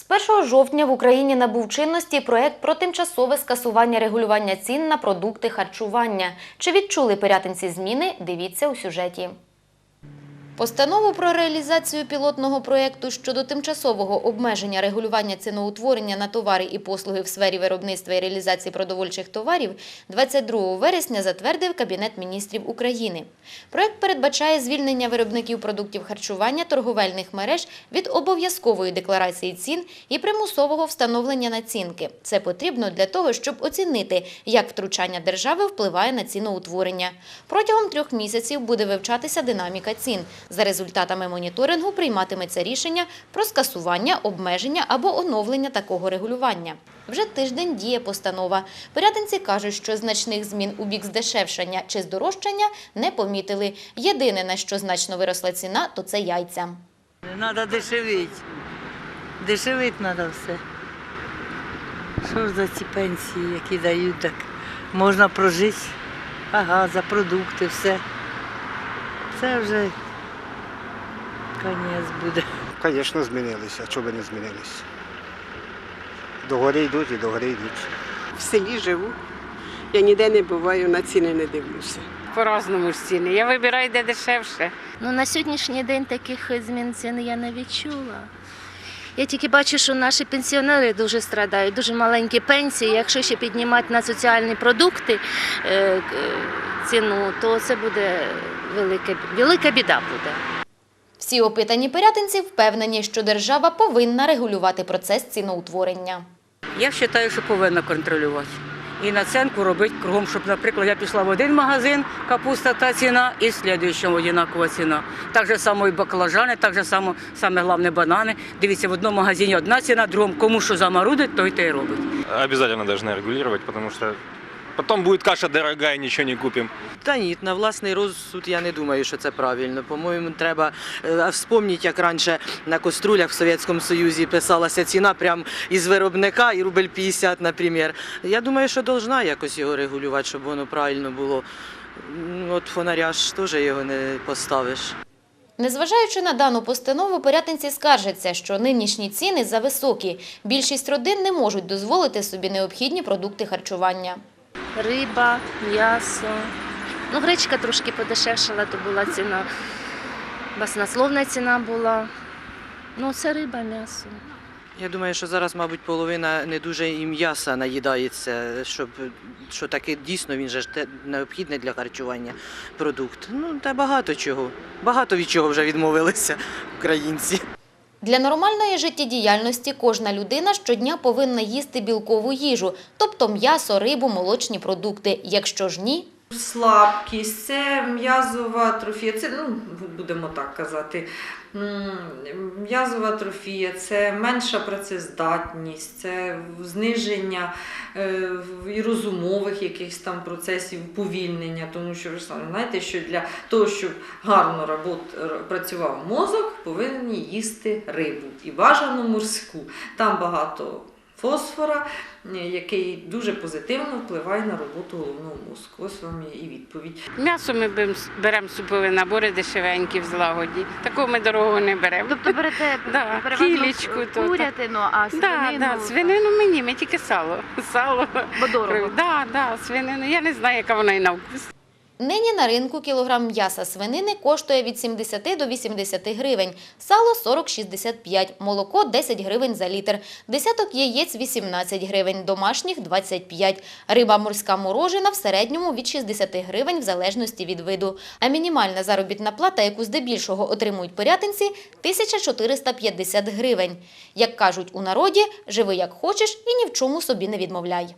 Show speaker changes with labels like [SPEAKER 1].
[SPEAKER 1] З 1 жовтня в Україні набув чинності проект про тимчасове скасування регулювання цін на продукти харчування. Чи відчули пирятинці зміни? Дивіться у сюжеті. Постанову про реалізацію пілотного проєкту щодо тимчасового обмеження регулювання ціноутворення на товари і послуги в сфері виробництва і реалізації продовольчих товарів 22 вересня затвердив Кабінет міністрів України. Проєкт передбачає звільнення виробників продуктів харчування торговельних мереж від обов'язкової декларації цін і примусового встановлення націнки. Це потрібно для того, щоб оцінити, як втручання держави впливає на ціноутворення. Протягом трьох місяців буде вивчатися динаміка цін. За результатами моніторингу прийматиметься рішення про скасування, обмеження або оновлення такого регулювання. Вже тиждень діє постанова. Порядинці кажуть, що значних змін у бік здешевшання чи здорожчання не помітили. Єдине, на що значно виросла ціна, то це яйця.
[SPEAKER 2] Треба дешевити. Дешевити треба все. Що ж за ці пенсії, які дають, так можна прожити. Ага, за продукти, все. Це вже конець буде.
[SPEAKER 3] Звісно, змінилися. Чого би не змінилися? Догори йдуть і догори йдуть.
[SPEAKER 4] в селі живу. Я ніде не буваю, на ціни не дивлюся.
[SPEAKER 5] По-разному ж ціни. Я вибираю, де дешевше.
[SPEAKER 6] Ну, на сьогоднішній день таких змін цін я не відчула. Я тільки бачу, що наші пенсіонери дуже страдають, дуже маленькі пенсії. Якщо ще піднімати на соціальні продукти е, ціну, то це буде велика, велика біда буде.
[SPEAKER 1] Всі опитані пирятинці впевнені, що держава повинна регулювати процес ціноутворення.
[SPEAKER 7] Я вважаю, що повинна контролювати. І націнку робити кругом, щоб, наприклад, я пішла в один магазин, капуста та ціна, і в слідуючому одинакова ціна. Так же само і баклажани, так же само, саме головне банани. Дивіться, в одному магазині одна ціна, в другому кому що замарудить, той те й робить.
[SPEAKER 8] Обязательно должны регулировать, потому что потом будет каша дорогая, ничего не купим.
[SPEAKER 9] Та ні, на власний розсуд я не думаю, що це правильно. По-моєму, треба е, вспомнити, як раніше на каструлях в Совєтському Союзі писалася ціна прямо із виробника і рубль 50, наприклад. Я думаю, що должна якось його регулювати, щоб воно правильно було. От фонаря ж теж його не поставиш.
[SPEAKER 1] Незважаючи на дану постанову, порятинці скаржаться, що нинішні ціни зависокі. Більшість родин не можуть дозволити собі необхідні продукти харчування.
[SPEAKER 6] Риба, м'ясо. Ну, гречка трошки подешевшала, то була ціна. Баснословна ціна була. Ну, це риба, м'ясо.
[SPEAKER 9] Я думаю, що зараз, мабуть, половина не дуже і м'яса наїдається, щоб що таке дійсно він же ж необхідний для харчування продукт. Ну та багато чого. Багато від чого вже відмовилися українці.
[SPEAKER 1] Для нормальної життєдіяльності кожна людина щодня повинна їсти білкову їжу, тобто м'ясо, рибу, молочні продукти. Якщо ж ні,
[SPEAKER 10] Слабкість, це м'язова атрофія, це ну, будемо так казати. М'язова атрофія, це менша працездатність, це зниження е, і розумових якихось там процесів, повільнення. Тому що ви знаєте, що для того, щоб гарно робот- працював мозок, повинні їсти рибу і бажано морську. Там багато фосфора, е, який дуже позитивно впливає на роботу головного мозку. Ось вам і відповідь.
[SPEAKER 5] М'ясо ми беремо супові набори дешевенькі в злагоді. Такого ми дорогого не беремо.
[SPEAKER 6] Тобто берете
[SPEAKER 5] Да, то-
[SPEAKER 6] курятину, а
[SPEAKER 5] Да,
[SPEAKER 6] свинину?
[SPEAKER 5] да, свинину мені, ми тільки сало. Сало.
[SPEAKER 6] Бо дорого.
[SPEAKER 5] Да, да, свинину. Я не знаю, яка вона і на вкус.
[SPEAKER 1] Нині на ринку кілограм м'яса свинини коштує від 70 до 80 гривень, сало 40-65, молоко 10 гривень за літр, десяток яєць 18 гривень, домашніх 25, риба морська морожена в середньому від 60 гривень в залежності від виду. А мінімальна заробітна плата, яку здебільшого отримують порятинці, 1450 гривень. Як кажуть у народі, живи як хочеш і ні в чому собі не відмовляй.